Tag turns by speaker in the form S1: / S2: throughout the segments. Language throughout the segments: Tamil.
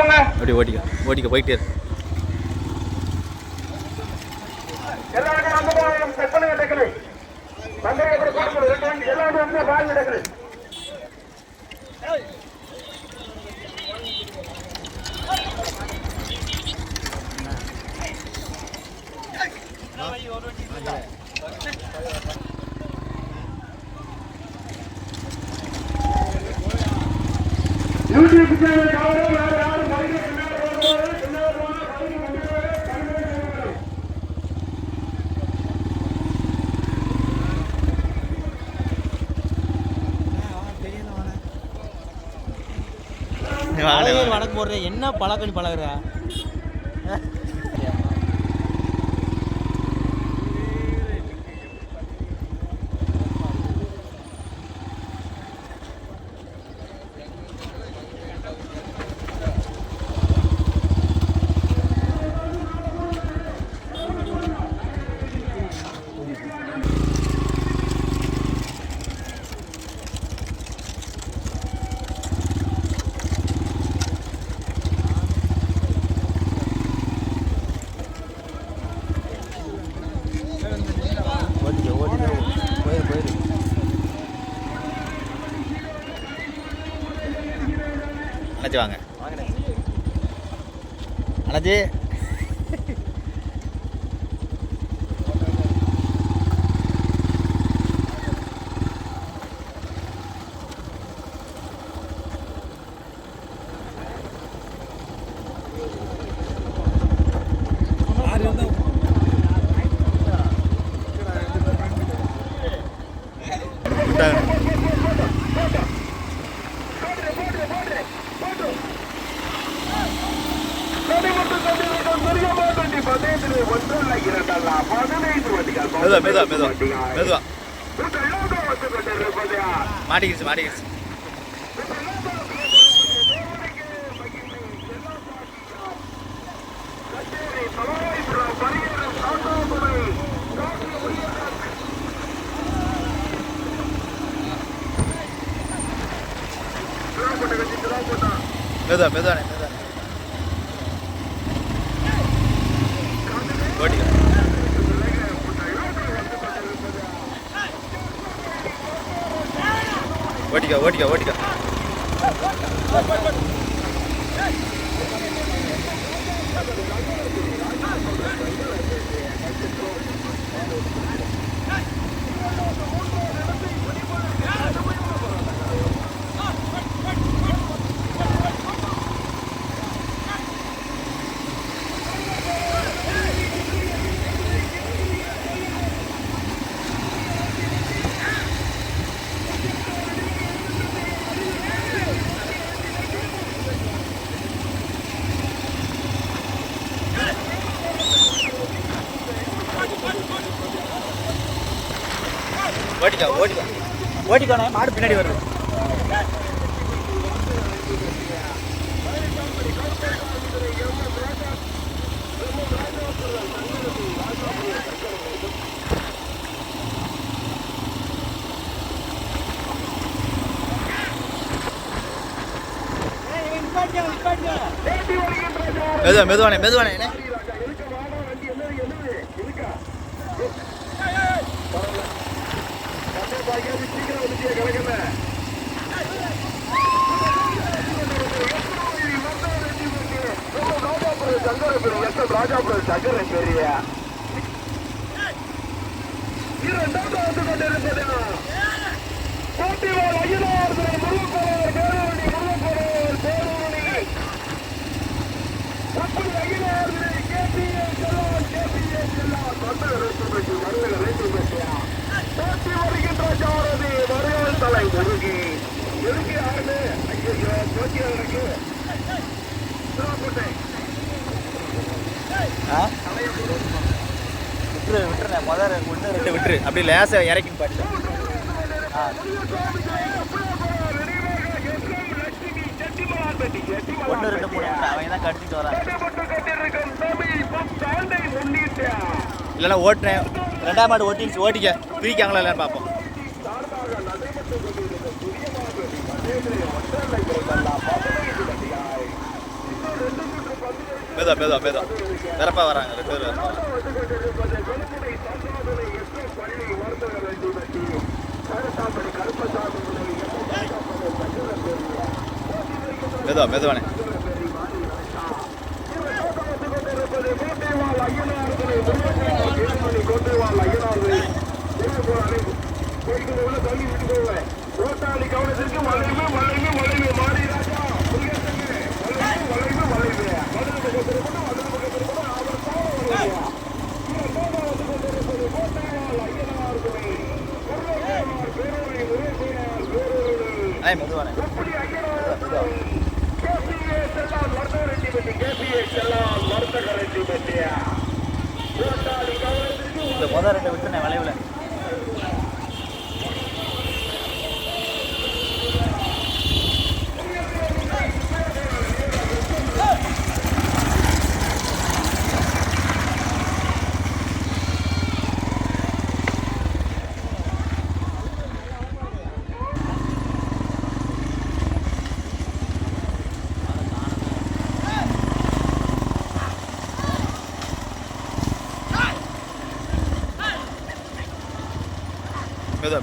S1: அப்படி ஓட்டிக்க ஓட்டிக்க போயிட்டே இரு.
S2: எல்லாரும் அந்த பாலம் செக் பண்ணி எடுக்கலை பந்தய எப்படி கொடுக்கணும் ரெண்டு வண்டி எல்லாரும் வந்து பால் எடுக்கலை யூடியூப் சேனல் யாரும் வேற யாரும்
S3: போடுற. என்ன பழக்கம் பழகுற ஓட்டிக்க ஓட்டிக்க போயிரு போயிரு
S1: அண்ணாச்சி வாங்க. அண்ணாச்சி மெதுவா. மாட்டிக்கிடுச்சு மாட்டிக்கிடுச்சு மெதுவா மெதுவானே மெதுவா ஓட்டிக்க ஓட்டிக்க ஓட்டிக்க ஓட்டிக்க. ஓட்டிக்க ஓட்டிக்க ஓட்டிக்கோண்ணே மாடு பின்னாடி வருது மெதுவா மெதுவானே மெதுவானே அண்ணே.
S2: ராஜாபுரம் சங்கர பெரிய இரண்டாவது வந்து கொண்டிருப்பது கோட்டிவால் ஐயனார் முருகப்போர் பேரூரணி முருகப்போர் பேரூரணி. அப்படி ஐயனார் கேபிஎஸ் செல்லான் கேபிஎஸ் செல்லான் மண்டல போட்டி வருகின்ற தலை முருகி. எதுக்கு ஐயோ போட்டியாளருக்கு
S1: விட்டுரு விட்டுருண்ணே. முதல்ல ஒன்று ரெண்டு விட்டுரு. அப்படி லேசாக இறக்கி பாட்டு ஆ. ஒன்று ரெண்டு மூணு அவன் அவங்க தான் கடிச்சிட்டு வரான். இல்லைன்னா ஓட்டுறேன். ரெண்டாம் மாடு ஓட்டிச்சு ஓட்டிக்க. பிரிக்காங்களா இல்லைன்னு பார்ப்போம்.
S3: மெதுவா மெதுவா மெதுவா வேறப்பா வராங்க ரெண்டு பேர் வரப்பா
S1: வந்து கொண்டிருப்பது கொழும்புடை தஞ்சாவூரை எஸ் எம் பள்ளி வர்த்தக ரெட்டி
S3: மெதுவா மெதுவானே.
S1: கவனத்திற்கு வளைவு வளைவு வளைவு மாறி
S3: இந்த முதல் ரெண்டு விட்டு நான் வளைவில்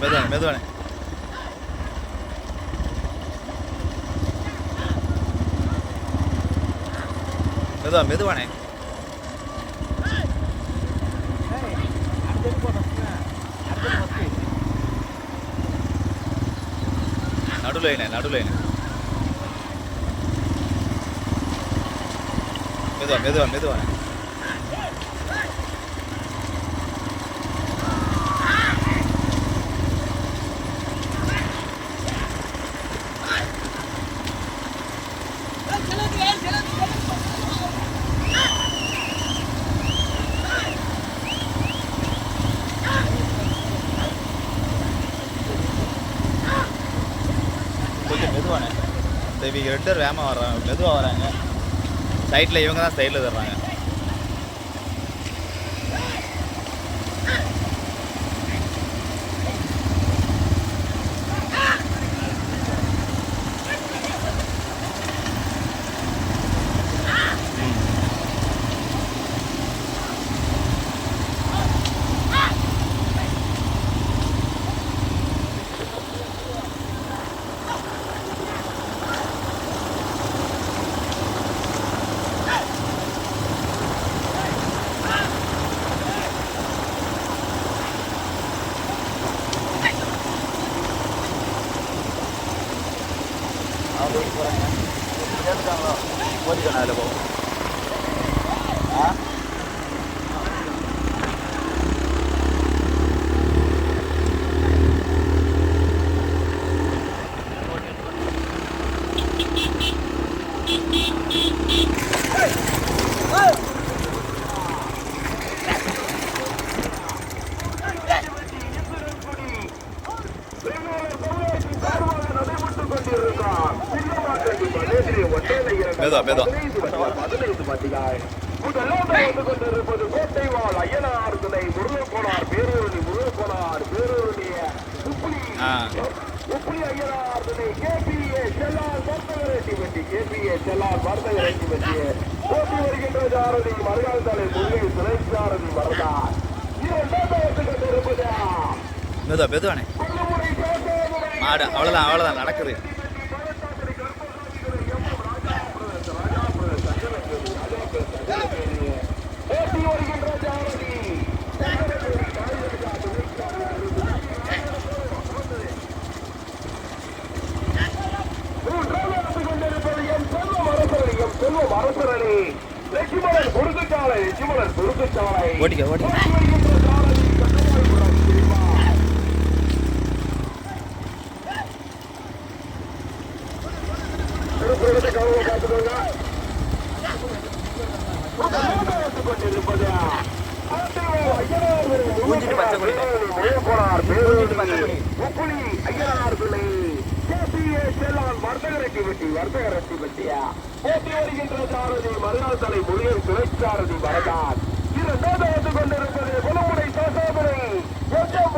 S3: மெதுவானே மெதுவானே மெதுவா மெதுவானே நடுலைனே நடுலைனே மெதுவா மெதுவா மெதுவானே கொஞ்சம் மெதுவானே இந்த வேகமாக வர்றாங்க மெதுவாக வராங்க சைட்டில் இவங்க தான் சைடில் தர்றாங்க அவங்க ஓடி போகிறாங்க கேட்டுட்டாங்களோ ஓடிக்கணும் அதில் போ ஆ மெதுவா, மெதுவா.
S1: கொண்டிருப்பது கோட்டைவாள் ஐயனார் துணை முருகப்போனார் பேரூரணி முருகப்போனார் பேரூரணிய உப்புளி
S3: ஆ
S1: உப்புளி ஐயனார் துணை கேபிஏ செல்லார் வர்த்தகரட்டி வெட்டி கேபிஏ செல்லார் வர்த்தகரட்டி வெட்டி போட்டி வருகின்ற சாரதி மறுநாள் தலை முருகை துணை சாரதி வரதார் இரண்டாவது கொண்டிருப்பதா
S3: மெதுவா மெதுவானே
S1: கொல்லுமுறை
S3: மாடு அவ்வளோதான் அவ்வளோதான் நடக்குது.
S1: போட்டி வருகின்ற ஒப்புளி ஐயனார் பிள்ளை கேபிஏ செல்லான் வர்த்தக ரெட்டிபட்டி வர்த்தக ரெட்டிபட்டியா போட்டி வருகின்ற சாரதி மறுநாள் தலை மொழியன் துணைச்சாரதி வரதான் இரண்டாவது வந்து கொண்டிருப்பது குலமுனை சோசாபுரை. S M.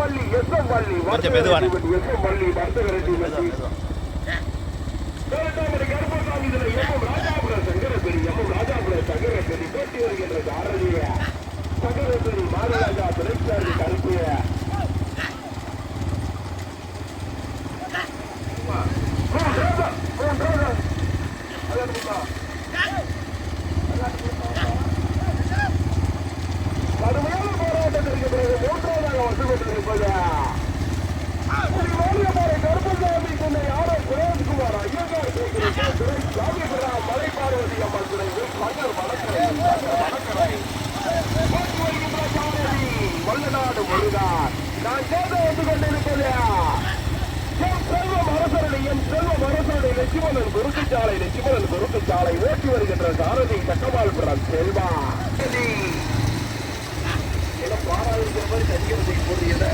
S1: மூன்றாவதாக வந்து கொண்டிருப்பது ஸ்ரீ மாரியம்மனை கருப்பசாமி துணை ஆர் எஸ் சுரேஷ்குமார் ஐயங்கார் கேட்கிறேன் துறை சாமிபுரா மலை பார்வதி அம்மன் துறை மன்னர் வடக்கரை மன்னர் வடக்கரை போட்டி வருகின்ற சாரதி நான் கேட்க வந்து கொண்டிருப்பது எம் செல்வம் அரசருடைய எம் செல்வம் அரசருடைய லட்சுமணன் குருக்குச்சாலை லட்சுமணன் சாலை ஓட்டி வருகின்ற சாரதி சக்கமால்புரம் செல்வா. ஏதோ இருக்கிற மாதிரி கடிக்கிறதை போடுறீங்க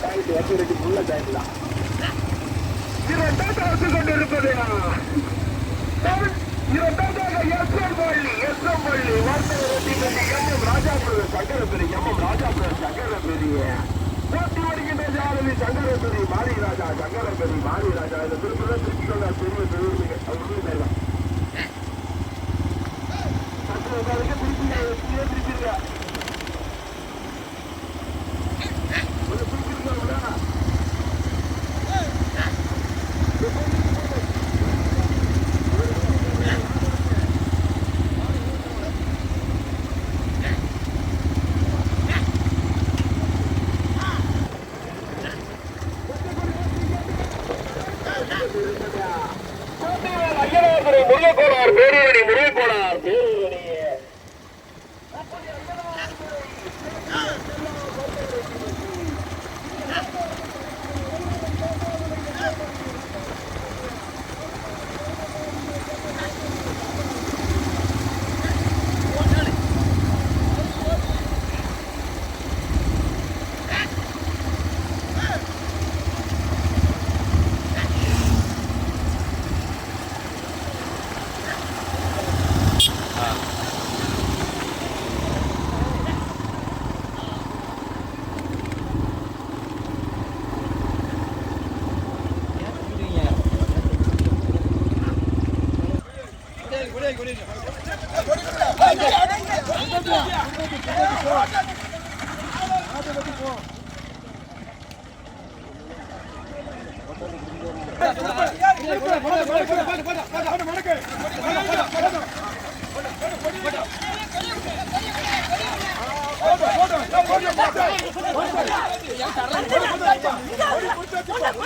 S1: பாயிண்ட் வந்து ரெண்டு ஃபுல்லா ஜாயிக்கலாம் இரண்டாவது அரசு கொண்டிருப்பது இரண்டாவதாக எஸ் எம் பள்ளி எஸ் எம் பள்ளி வார்த்தை M M Rajapuram Sankaraperi M M Sankara பெரிய போட்டி வருகின்ற ஜாதவி சங்கர பெரிய மாரி ராஜா சங்கர பெரிய மாரி ராஜா இந்த திருப்பதி திருப்பி கொண்டா பெரிய பெரிய அவர் Э, Привет, ребята!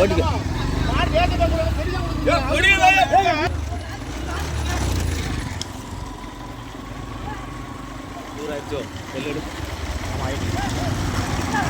S3: ஓட்டிக்க தூராச்சோ எல்லோடு ஆமாம் ஆயிடுச்சு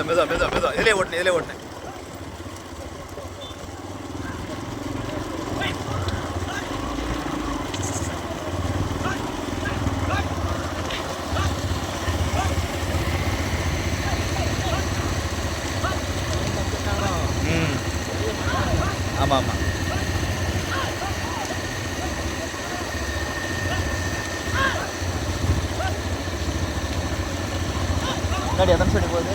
S3: மெதுவா மெதுவா மெதுவா மெதுவா இதிலே ஓட்டேன் இதிலே ஓட்டேன் ம் ஆமாம் ஆமாம் முன்னாடி எத்தனை சைடு போகுது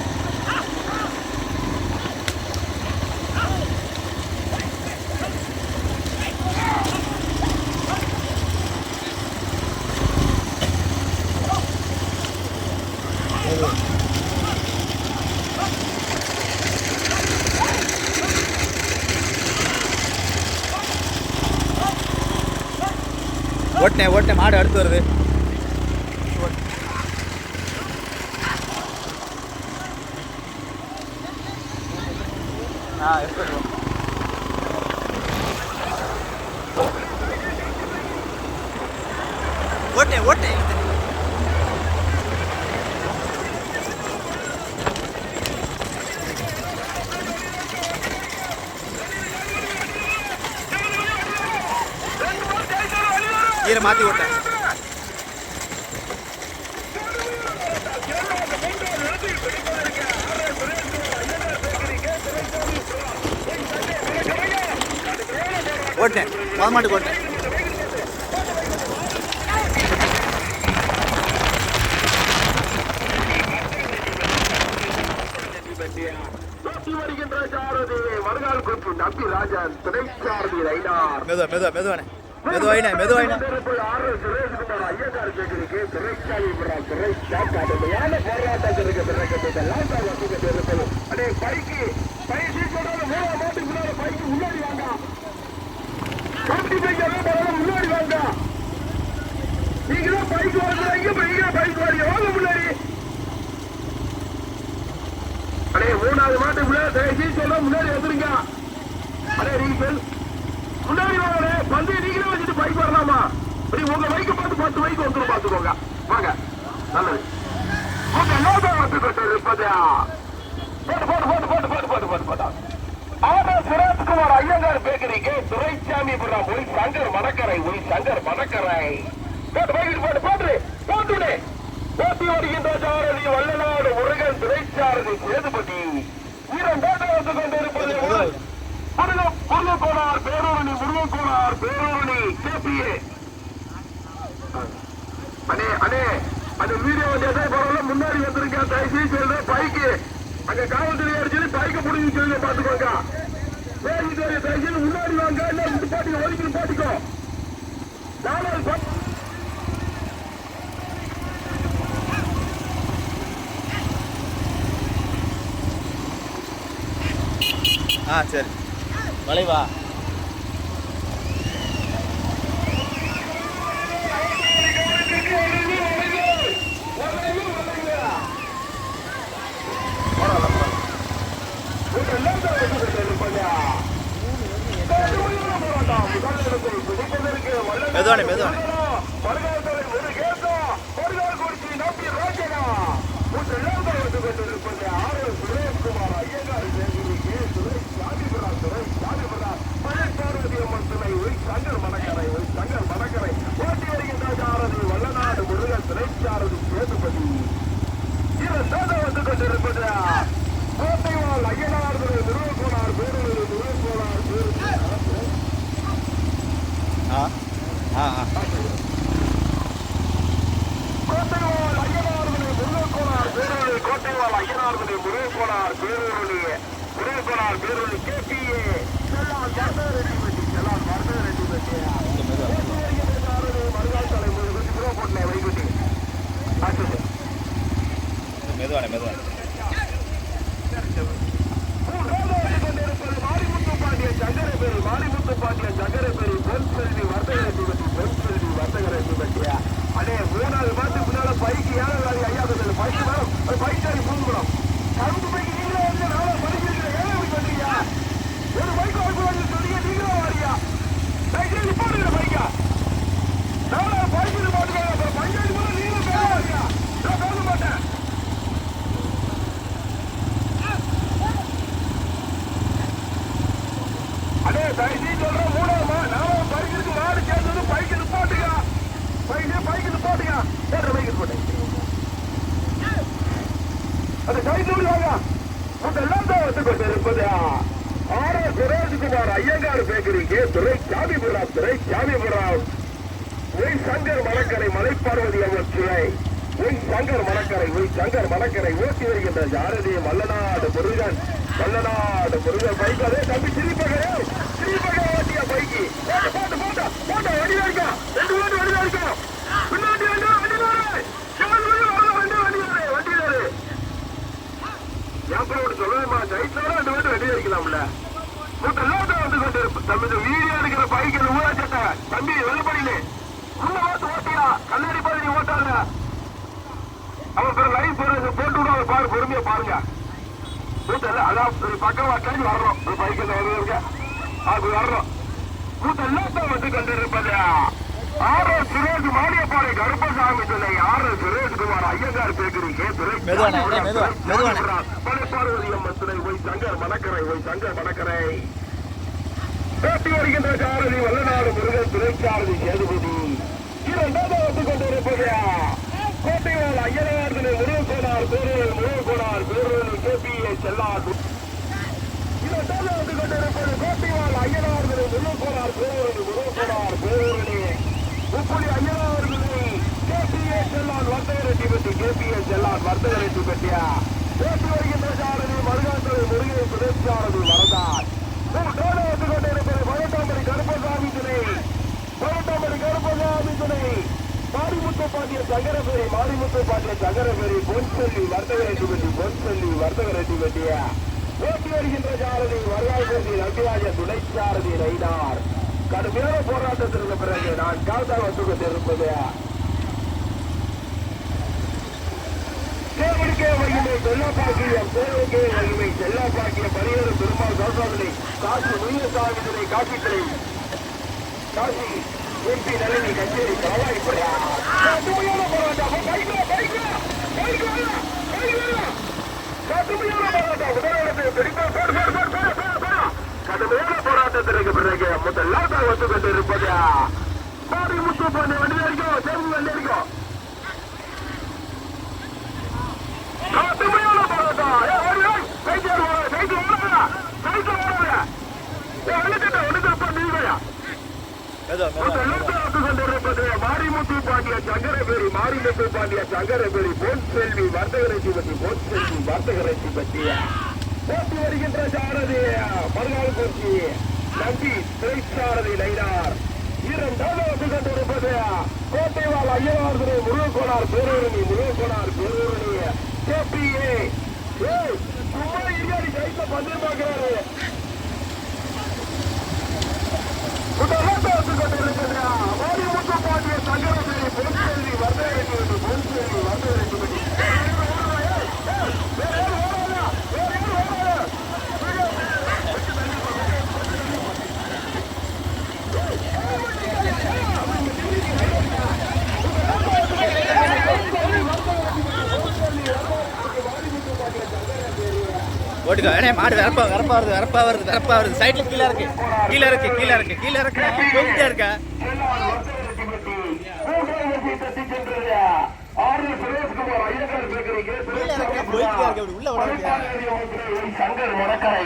S3: ஓட்டினேன் ஓட்டினேன் மாடு அடுத்து வருது ஆ எடுத்துருவோம் ஓட்டேன் ஓட்டேன் ஈர மாற்றி ஓட்டேன் ஓட்டேன் முத மாட்டுக்கு ஓட்டேன் மெதுவா மெதுவா மெதுவானே மெதுவாயினே மெதுவாயினே
S1: மூணாவது மாட்டு தயவுசெய்து சொல்ல முன்னாடி வந்துருங்க அடே ரீசல் முன்னாடி வாங்க பந்தய நீங்களே வச்சுட்டு பைக் வரலாமா இப்படி உங்க பைக்கை பார்த்து பத்து பைக் வந்துடும் பார்த்துக்கோங்க வாங்க நல்லது உங்க லோகம் வந்து இருப்பதா போட்டு போட்டு போட்டு போட்டு போட்டு போட்டு போட்டு போட்டா ஆர்டர் சுரேஷ்குமார் ஐயங்கார் பேக்கரிக்கு துரைசாமி புறம் ஒய் சங்கர் மணக்கரை ஒய் சங்கர் மணக்கரை. போட்டு பைக்கிட்டு போட்டு போட்டு போட்டுடே போட்டி வருகின்ற சாரதி வல்லநாடு முருகன் துரைச்சாரதி சேதுபதி. வீரன் போட்டு வந்து கொண்டிருப்பது முருகன் முருகக்கோனார் பேரூரணி முருகக்கோனார் பேரூரணி கேபிஏ. அண்ணே அண்ணே அந்த வீடியோ எதை பரவாயில்ல முன்னாடி வந்திருக்கேன் தயவுசெய்து சொல்றேன் பைக்கு. அங்க காவல்துறை அடிச்சு பைக்கை முடிஞ்சு சொல்லி பாத்துக்கோங்க சரி சரி முன்னாடி வாங்க பாட்டிக்கோ ஒதுக்கி பாட்டிக்கோ. நாலாவது பா-
S3: ஆ சரி. வளைவா. மெதுவானே மெதுவானே
S1: கோட்டைவாள் ஐயனார் நிறுவனக்கோனார் பேரூர் நிறுவனக்கோனார் பேரூர்
S3: ஆ ஆ ஆ
S1: கோட்டைவாள் ஐயனார்மணி முருகக்கோனார் பேரொழி கோட்டைவாள் ஐயனார்மணி முருகக்கோனார் பேரொழி முருகக்கோனார் பேரொழி கேபிஏ செல்லான் வர்ணரெட்டிபதி செல்லான் வர்ணரெட்டிபதி மறுநாள் தலை முருகன் புறோ போட்டேன் வைகுட்டி ஆச்சு
S3: மெதுவானே மெதுவானே
S1: மாரிமுத்து பாண்டிய சங்கரபேரி மாரிமுத்து பாண்டிய சங்கரபேரி பொன் செல்வி வர்த்தகரெட்டிபதி பொன் செல்வி வர்த்தகரெட்டிபதியா அடே மூணாவது மாதத்துக்கு முன்னால பைக்கு ஏழாவது ஐயா பைக்கு மேல பைக் சாரி பூந்துடும் கருப்பு பைக்கு நீங்களே வந்து நாளை படிக்கிறீங்க. ஏன் இப்படி பண்றீங்க? ஒரு பைக் வாங்கி வந்து சொன்னீங்க நீங்களே வாரியா? சைக்கிள் நிப்பாடுங்க பைக்கா. நாளை பைக்கு நிப்பாட்டுங்க. அப்புறம் பஞ்சாயத்து போல நீங்களும் பேச வாரியா நான் பேச மாட்டேன். அடே தயசி சொல்றேன் மூணாமா நாம பைக்கு மாடு சேர்ந்தது பைக்கு நிப்பாட்டுங்க. பைக்கு பைக்கு நிப்பாட்டுங்க. ஏற்ற பைக்கு நிப்பாட்டுங்க. அந்த கைதூள் வாங்க அதெல்லாம் வந்து கொண்டிருப்பது ஆர் எஸ் சுரேஷ்குமார் ஐயங்கார் பேக்கரிக்கு Duraisamypuram Duraisamypuram. Y Shankar Malakkarai Malaiparvathi Amman சிலை. ஒய் சங்கர் மணக்கரை ஒய் சங்கர் மணக்கரை ஓட்டி வருகின்ற ஜாரதி மல்லநாடு முருகன். மல்லநாடு முருகன் பைக். அதே தம்பி சிரிப்பகரே சிரிப்பகரே ஓட்டிய பைக்கு. போட்டு போட்டு போட்டா போட்டா வடிவா இருக்கா ரெண்டு பேரும் வடிவா இருக்கா பின்னாடி வண்டி வண்டி வேறு வண்டி வண்டி வேறு வண்டி வேறு ஏப்பரோட சொல்லுமா ஜெயிச்சோட ரெண்டு பேரும் ரெடி அடிக்கலாம்ல மூட்டெல்லாம் வந்து கொண்டு தம்பி வீடியோ எடுக்கிற பைக் ஊராச்சட்ட ஊரா சட்டை தம்பி வெள்ளப்படியிலே உள்ள ஓட்டு ஓட்டியா கண்ணாடி பாதி நீ ஓட்டாங்க அவன் பிற லைஃப் போட்டு போட்டு விடுவாங்க பாரு பொறுமையா பாருங்க மூட்டெல்லாம் அதான் பக்கம் வாக்காடி வரணும் ஒரு பைக் வருவாங்க அது வரணும் மூட்டெல்லாம் தான் வந்து கொண்டு இருப்பது ஆர் எஸ் சுரேஷ் மானியப்பாறை கருப்பசாமி துணை ஆர் எஸ் சுரேஷ்குமார் ஐயங்கார் பேக்கரிக்கு துறை. பழைப்பார்வதி அம்மன் துணை ஒய் சங்கர் மணக்கரை ஒய் சங்கர் மணக்கரை பேட்டி வருகின்ற சாரதி வல்லநாடு முருகன் துணைச்சாரதி சேதுபதி இரண்டாவது வந்து கொண்டிருப்பது கோட்டைவால் ஐயனார் தினை முருகக்கோனார் பேரூர் முருகக்கோனார் பேரூர் கேபிஏ செல்லாது இரண்டாவது வந்து கொண்டிருப்பது கோட்டைவால் ஐயனார் தினை முருகக்கோனார் பேரூர் முருகக்கோனார் பேரூரணி உப்புளி ஐயனார் தினை கேபிஏ செல்லான் வர்த்தக ரெட்டி பெட்டி கேபிஏ செல்லான் வர்த்தக ரெட்டி பெட்டியா பேசி வருகின்ற சாரதி மருகாந்தரை முருகன் துணைச்சாரதி வரதார் மூன்றோடு வந்து கொண்டிருப்பது பழட்டாமணி கருப்பசாமி துணை பழட்டாமணி கருப்பசாமி துணை மாரிமுத்து பாண்டிய சங்கரபேரி மாரிமுத்து பாண்டிய சங்கரபேரி பொன்சொல்லி வர்த்தக ரெட்டி பெட்டி பொன்சொல்லி வர்த்தக ரெட்டி பெட்டியா பேசி வருகின்ற சாரதி வரலாற்று ரவிராஜ துணை சாரதி ரைடார் கடுமையான போராட்டத்திற்கு பிறகு நான் கால்தான் வந்து கொண்டிருப்பது தேவனுக்கே வலிமை செல்லா பாக்கியம் தேவனுக்கே வலிமை செல்லா செல்லாப்பாக்கியம் பரிகார பெருமாள் சோசாதனை காசி முனியசாமிதனை காசித்தலை காசி எம்பி நளினி கச்சேரி கலாய்ப்படையா கடுமையான போராட்டம். பைக்கா பைக்கா பைக்கா பைக்கா. கடுமையான போராட்டம். உடனே பெரிய கடுமையான போராட்டத்திற்கு பிறகு முதல்லாம் தான் வந்து கொண்டிருப்பது? மாறி முத்து பண்ண வண்டி வரைக்கும் தேர்வு வண்டி வரைக்கும் கடுமையான போராட்டம். மாரிமுத்து பாண்டிய சங்கரபேரி மாரிமுத்து பாண்டிய சங்கரபேரி பொன் செல்வி வர்த்தக ரெட்டிபதி பொன் செல்வி வர்த்தக ரெட்டிபதி போட்டி வருகின்ற சாரதி மறுநாள் போட்டி. நம்பி திரைச்சாரதி லைனார் இரண்டாவது வந்து கொண்டிருப்பது கோட்டைவால் ஐயனார் துறை முருகக்கோனார் பேரூரணி முருகக்கோனார் பேரூரணி. கேபிஏ சும்மா இரியாடி கைத்த பந்தயம் பார்க்கிறாரு. முதலாவது வந்து கொண்டிருக்கின்ற மாரி முத்து பாண்டிய சங்கரபேரி பொன்செல்வி வர்த்தக ரெட்டிபதி வேற யாரும் ஓடாதா வேற யாரும் ஓடாதா
S3: ஓட்டுக்கோ ஏனே மாடு வரப்பா வரப்பா வருது வரப்பா வருது வரப்பா வருது. சைடுல கீழே இருக்கு கீழே இருக்கு கீழே இருக்கு. கீழே இருக்கு போயிட்டே இருக்க. போயிட்டே உள்ள விட முடியாது
S1: சங்கர் மணக்கரை